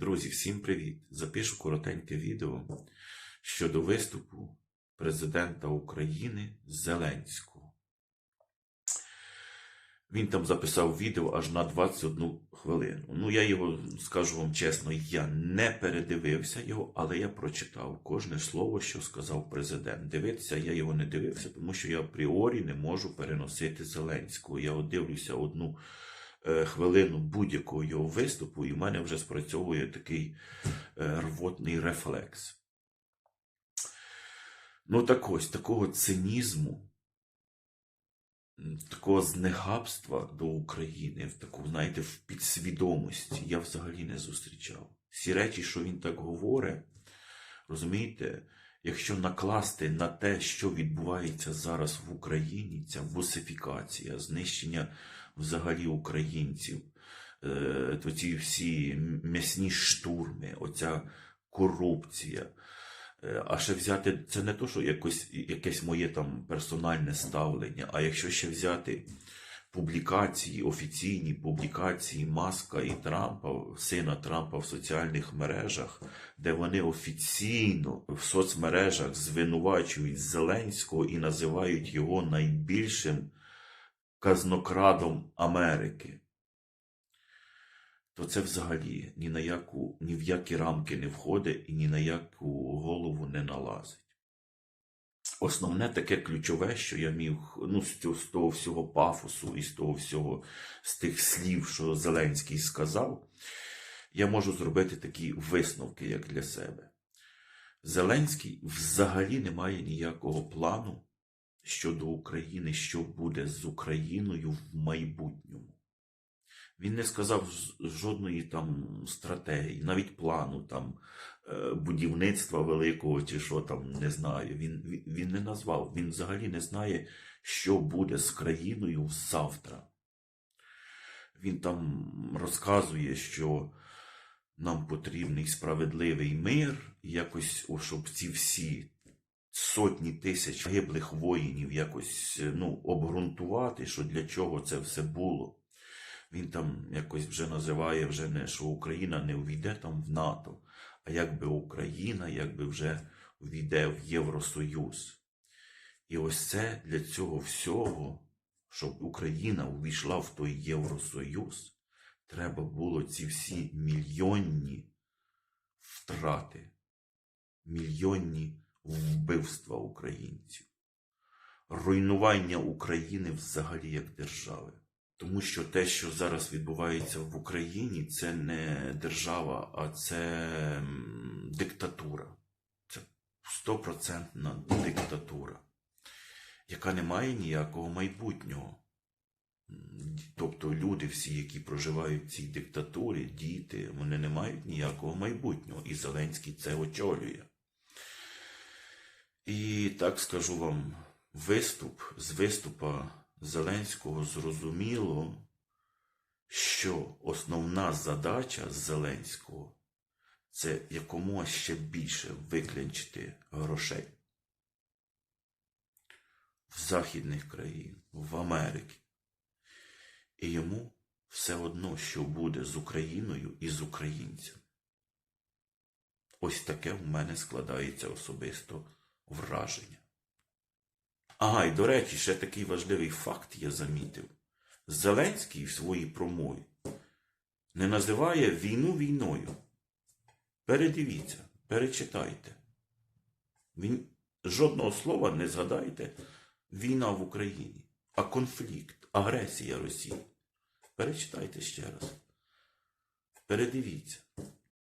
Друзі, всім привіт! Запишу коротеньке відео щодо виступу президента України Зеленського. Він там записав відео аж на 21 хвилину. Ну, я його скажу вам чесно, я не передивився його, але я прочитав кожне слово, що сказав президент. Дивитися я його не дивився, тому що я апріорі не можу переносити Зеленського. Я от дивлюся одну хвилину будь-якого його виступу, і в мене вже спрацьовує такий е, рвотний рефлекс. Ну, так ось, такого цинізму, такого знегабства до України, в таку, знаєте, в підсвідомості я взагалі не зустрічав. Всі речі, що він так говорить, розумієте, якщо накласти на те, що відбувається зараз в Україні, ця босифікація, знищення взагалі українців, е, то ці всі м'ясні штурми, оця корупція. Е, А ще взяти це не то, що якось, якесь моє там персональне ставлення, а якщо ще взяти публікації, офіційні публікації Маска і Трампа, сина Трампа в соціальних мережах, де вони офіційно в соцмережах звинувачують Зеленського і називають його найбільшим казнокрадом Америки. То це взагалі ні на яку, ні в які рамки не входить і ні на яку голову не налазить. Основне таке ключове, що я міг ну, з, того всього пафосу і з того всього, з тих слів, що Зеленський сказав, я можу зробити такі висновки, як для себе. Зеленський взагалі не має ніякого плану щодо України, що буде з Україною в майбутньому. Він не сказав жодної там стратегії, навіть плану там е, будівництва великого чи що там, не знаю. Він, він, не назвав. Він взагалі не знає, що буде з країною завтра. Він там розказує, що нам потрібний справедливий мир, якось, щоб ці всі сотні тисяч гиблих воїнів якось ну, обґрунтувати, що для чого це все було. Він там якось вже називає вже не, що Україна не увійде там в НАТО, а якби Україна якби вже увійде в Євросоюз. І ось це для цього всього, щоб Україна увійшла в той Євросоюз, треба було ці всі мільйонні втрати, мільйонні вбивства українців, руйнування України взагалі як держави. Тому що те, що зараз відбувається в Україні, це не держава, а це диктатура. Це стопроцентна диктатура, яка не має ніякого майбутнього. Тобто люди, всі, які проживають в цій диктатурі, діти, вони не мають ніякого майбутнього. І Зеленський це очолює. І так скажу вам, виступ з виступа Зеленського зрозуміло, що основна задача Зеленського це якомога ще більше виклянчити грошей в західних країн, в Америці. І йому все одно, що буде з Україною і з українцями. Ось таке в мене складається особисто враження. Ага, і до речі, ще такий важливий факт я замітив. Зеленський в своїй промові не називає війну війною. Передивіться, перечитайте. Він жодного слова не згадайте війна в Україні, а конфлікт, агресія Росії. Перечитайте ще раз. Передивіться.